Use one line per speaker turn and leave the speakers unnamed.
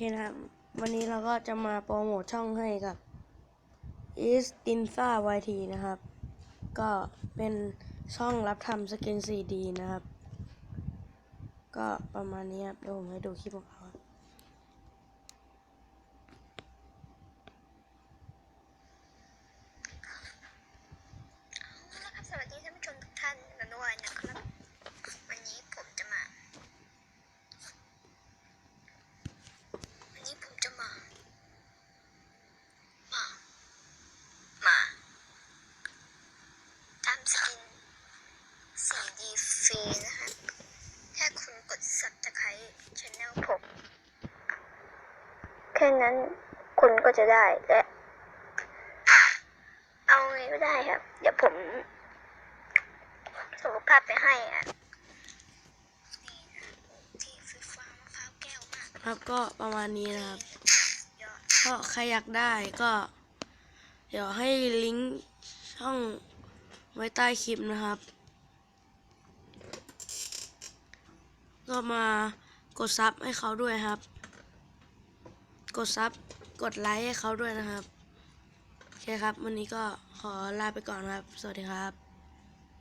เคนะครับ วันนี้เราก็จะมาโปรโมทช่องให้กับ i s t i n s a YT นะครับ ก็เป็นช่องรับทำสกิน 4D นะครับ ก็ประมาณนี้ครับ เดี๋ยวผมให้ดูคลิปของเขาครับ
นะครับสวัสดีท่านผู้ชมทุกท่านกันด้วยนะครับ วันนี้ผมจะมา วันนี้ผมจะมา มา มาทำสกิน 4D ฟรีนะครับแค่คุณกด subscribe channel ผม แค่นั้นคุณก็จะได้และ เอาไงก็ได้ครับ เดี๋ยวผมส่งภาพไปให้อะ
ครับก็ประมาณนี้นะครับก็ใครอยากได้ก็ เดี๋ยวให้ลิงก์ช่องไว้ใต้คลิปนะครับ ก็มากดซับให้เขาด้วยครับ กดซับกดไลค์ให้เขาด้วยนะครับ โอเคครับ วันนี้ก็ขอลาไปก่อนครับ สวัสดีครับ